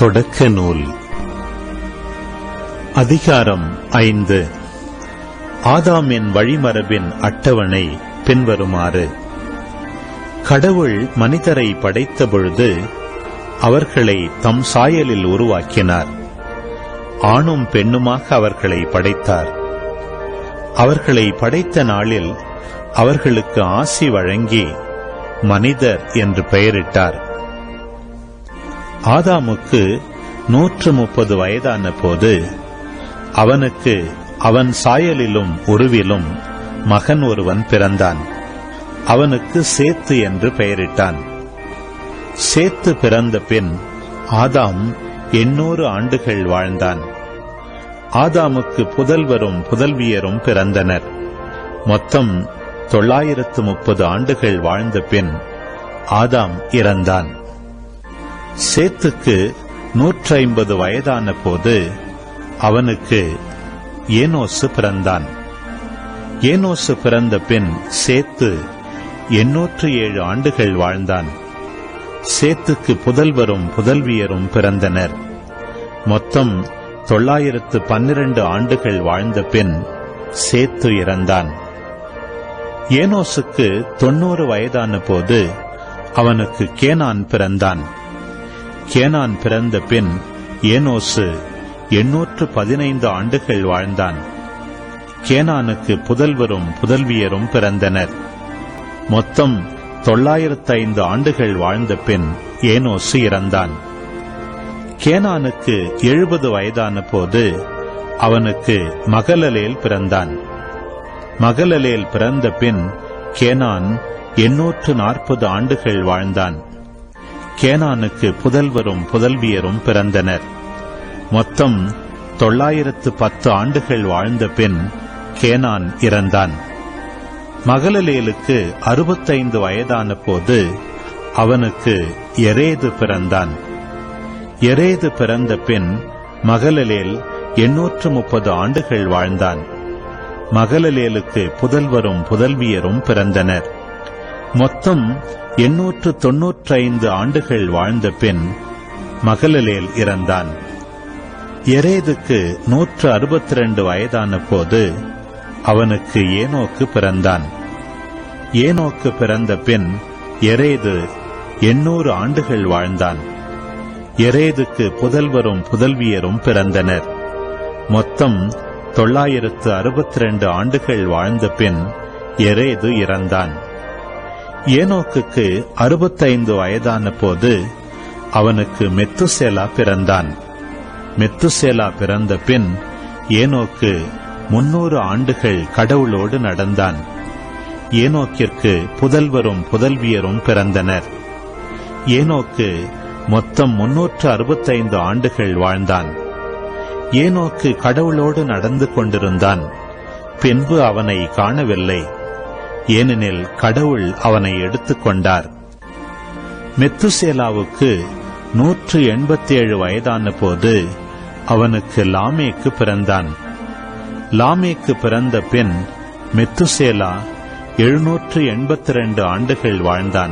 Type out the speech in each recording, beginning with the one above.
தொடக்க நூல் அதிகாரம் ஐந்து. ஆதாமின் வழிமரபின் அட்டவணை பின்வருமாறு. கடவுள் மனிதரை படைத்த பொழுது அவர்களை தம் சாயலில் உருவாக்கினார். ஆணும் பெண்ணுமாக அவர்களை படைத்தார். அவர்களை படைத்த நாளில் அவர்களுக்கு ஆசி வழங்கி மனிதர் என்று பெயரிட்டார். ஆதாமுக்கு நூற்று முப்பது வயதான போது அவனுக்கு அவன் சாயலிலும் உருவிலும் மகன் ஒருவன் பிறந்தான். அவனுக்கு சேத்து என்று பெயரிட்டான். சேத்து பிறந்த பின் ஆதாம் எண்ணூறு ஆண்டுகள் வாழ்ந்தான். ஆதாமுக்கு புதல்வரும் புதல்வியரும் பிறந்தனர். மொத்தம் தொள்ளாயிரத்து முப்பது ஆண்டுகள் வாழ்ந்த பின் ஆதாம் இறந்தான். சேத்துக்கு நூற்றி ஐம்பது வயதான போது அவனுக்கு ஏனோசு பிறந்தான். ஏனோசு பிறந்த பின் சேத்து எண்ணூற்று ஏழு ஆண்டுகள் வாழ்ந்தான். சேத்துக்கு புதல்வரும் புதல்வியரும் பிறந்தனர். மொத்தம் தொள்ளாயிரத்து பன்னிரண்டு ஆண்டுகள் வாழ்ந்த பின் சேத்து இறந்தான். ஏனோசுக்கு தொன்னூறு வயதான போது அவனுக்கு கேனான் பிறந்தான். கேனான் பிறந்த பின் ஏனோசு எண்ணூற்று பதினைந்து ஆண்டுகள் வாழ்ந்தான். கேனானுக்கு புதல்வரும் புதல்வியரும் பிறந்தனர். மொத்தம் தொள்ளாயிரத்து ஐந்து ஆண்டுகள் வாழ்ந்த பின் ஏனோசு இறந்தான். கேனானுக்கு எழுபது வயதான போது அவனுக்கு மகளலேல் பிறந்தான். மகளலேல் பிறந்த பின் கேனான் எண்ணூற்று நாற்பது ஆண்டுகள் வாழ்ந்தான். கேனானுக்கு புதல்வரும் புதல்வியரும் பிறந்தனர். மொத்தம் தொள்ளாயிரத்து பத்து ஆண்டுகள் வாழ்ந்த பின் கேனான் இறந்தான். மகளலேலுக்கு அறுபத்தைந்து வயதான போது அவனுக்கு எரேது பிறந்தான். எரேது பிறந்த பின் மகளலேல் எண்ணூற்று முப்பது ஆண்டுகள் வாழ்ந்தான். மகளலேலுக்கு புதல்வரும் புதல்வியரும் பிறந்தனர். மொத்தம் எண்ணூற்று தொன்னூற்றைந்து ஆண்டுகள் வாழ்ந்த பின் மகளலேல் இறந்தான். எரேதுக்கு நூற்று அறுபத்தி ரெண்டு வயதான போது அவனுக்கு ஏனோக்கு பிறந்தான். ஏனோக்கு பிறந்த பின் எரேது எண்ணூறு ஆண்டுகள் வாழ்ந்தான். எரேதுக்கு புதல்வரும் புதல்வியரும் பிறந்தனர். மொத்தம் தொள்ளாயிரத்து அறுபத்தி ரெண்டு ஆண்டுகள் வாழ்ந்த பின் எரேது இறந்தான். ஏனோக்குக்கு அறுபத்தைந்து வயதான போது அவனுக்கு மெத்துசேலா பிறந்தான். மெத்துசேலா பிறந்த பின் ஏனோக்கு முன்னூறு ஆண்டுகள் கடவுளோடு நடந்தான். ஏனோக்கிற்கு புதல்வரும் புதல்வியரும் பிறந்தனர். ஏனோக்கு மொத்தம் முன்னூற்று அறுபத்தைந்து ஆண்டுகள் வாழ்ந்தான். ஏனோக்கு கடவுளோடு நடந்து கொண்டிருந்தான். பின்பு அவனை காணவில்லை. ஏனெனில் கடவுள் அவனை எடுத்துக்கொண்டார் மெத்துசேலாவுக்கு நூற்று எண்பத்தி ஏழு வயதான போது அவனுக்கு லாமேக்கு பிறந்தான். லாமேக்கு பிறந்த பின் மெத்துசேலா எழுநூற்று எண்பத்தி ரெண்டு ஆண்டுகள் வாழ்ந்தான்.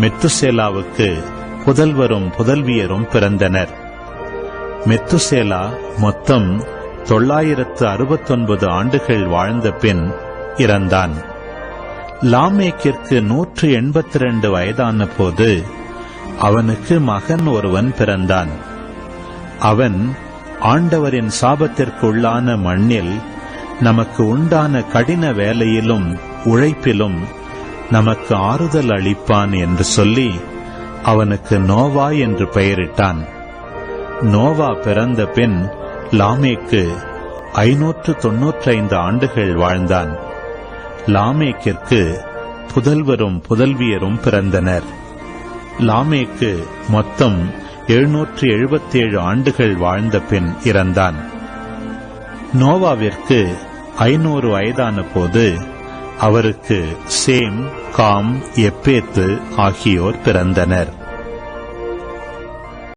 மெத்துசேலாவுக்கு புதல்வரும் புதல்வியரும் பிறந்தனர். மெத்துசேலா மொத்தம் தொள்ளாயிரத்து அறுபத்தொன்பது ஆண்டுகள் வாழ்ந்த பின் இறந்தான். லாமேக்கிற்கு நூற்று எண்பத்தி ரெண்டு வயதான போது அவனுக்கு மகன் ஒருவன் பிறந்தான். அவன் ஆண்டவரின் சாபத்திற்குள்ளான மண்ணில் நமக்கு உண்டான கடின வேலையிலும் உழைப்பிலும் நமக்கு ஆறுதல் அளிப்பான் என்று சொல்லி அவனுக்கு நோவா என்று பெயரிட்டான். நோவா பிறந்த பின் லாமேக்கு ஐநூற்று தொன்னூற்றைந்து ஆண்டுகள் வாழ்ந்தான். லாமேக்கிற்கு புதல்வரும் புதல்வியரும் பிறந்தனர். லாமேக்கு மொத்தம் எழுநூற்று எழுபத்தேழு ஆண்டுகள் வாழ்ந்த பின் இறந்தான். நோவாவிற்கு ஐநூறு வயதான போது அவருக்கு சேம் காம் எப்பேத்து ஆகியோர் பிறந்தனர்.